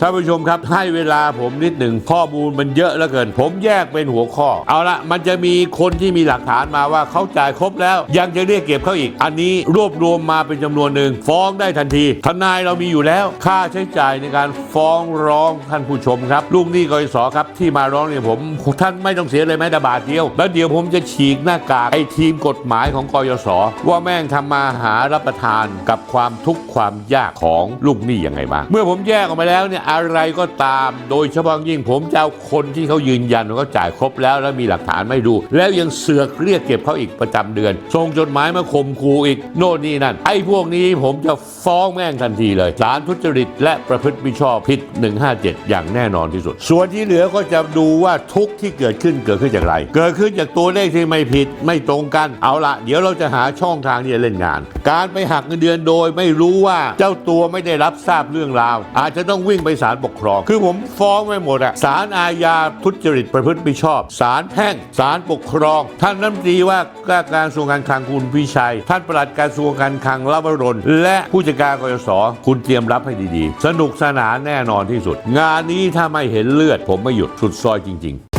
ท่านผู้ชมครับให้เวลาผมนิดหนึ่งข้อมูลมันเยอะเหลือเกิน ผมแยกเป็นหัวข้อ เอาละมันจะมีคนที่มีหลักฐานมาว่าเขาจ่ายครบแล้ว ยังจะเรียกเก็บเขาอีก อันนี้รวบรวมมาเป็นจำนวนหนึ่งฟ้องได้ทันที ทนายเรามีอยู่แล้ว ค่าใช้จ่ายในการฟ้องร้องท่านผู้ชมครับลูกหนี้กยศครับที่มาร้องเนี่ยผมท่านไม่ต้องเสียเลยแม้แต่บาทเดียว แล้วเดี๋ยวผมจะฉีกหน้ากากไอ้ทีมกฎหมายของกยศว่าแม่งทำมาหารับประทานกับความทุกข์ความยากของลูกหนี้ยังไงบ้างเมื่อผมแยกออกมาแล้วเนี่ยอะไรก็ตาม โดยเฉพาะยิ่งผมจะเอาคนที่เขายืนยันว่าเขาจ่ายครบแล้วแล้วมีหลักฐานไม่ดู แล้วยังเสือกเรียกเก็บเขาอีกประจำเดือนส่งจดหมายมาข่มขู่อีกโน่นนี่นั่นไอ้พวกนี้ผมจะฟ้องแม่งทันทีเลยสารทุจริตและประพฤติมิชอบผิด 157 อย่างแน่นอนที่สุด ส่วนที่เหลือก็จะดูว่าทุกที่เกิดขึ้นเกิดขึ้นจากอะไรเกิดขึ้นจากตัวเลขที่ไม่ผิดไม่ตรงกันเอาละเดี๋ยวเราจะหาช่องทางที่จะเล่นงาน การไปหักเงินเดือนโดยไม่รู้ว่าเจ้าตัวไม่ได้รับทราบเรื่องราว อาจจะต้องวิ่งไปศาลปกครอง คือผมฟ้องไม่หมดอะศาลอาญาทุจริตประพฤติมิชอบศาลแพ่งศาลปกครอง ท่านรัฐมนตรีว่าการกระทรวงการคลังคุณพิชัย ท่านปลัดกระทรวงการคลังลวรนและผู้จัดการกยศคุณเตรียมรับให้ดีๆ สนุกสนานแน่นอนที่สุด งานนี้ถ้าไม่เห็นเลือด ผมไม่หยุดสุดซอยจริง ๆ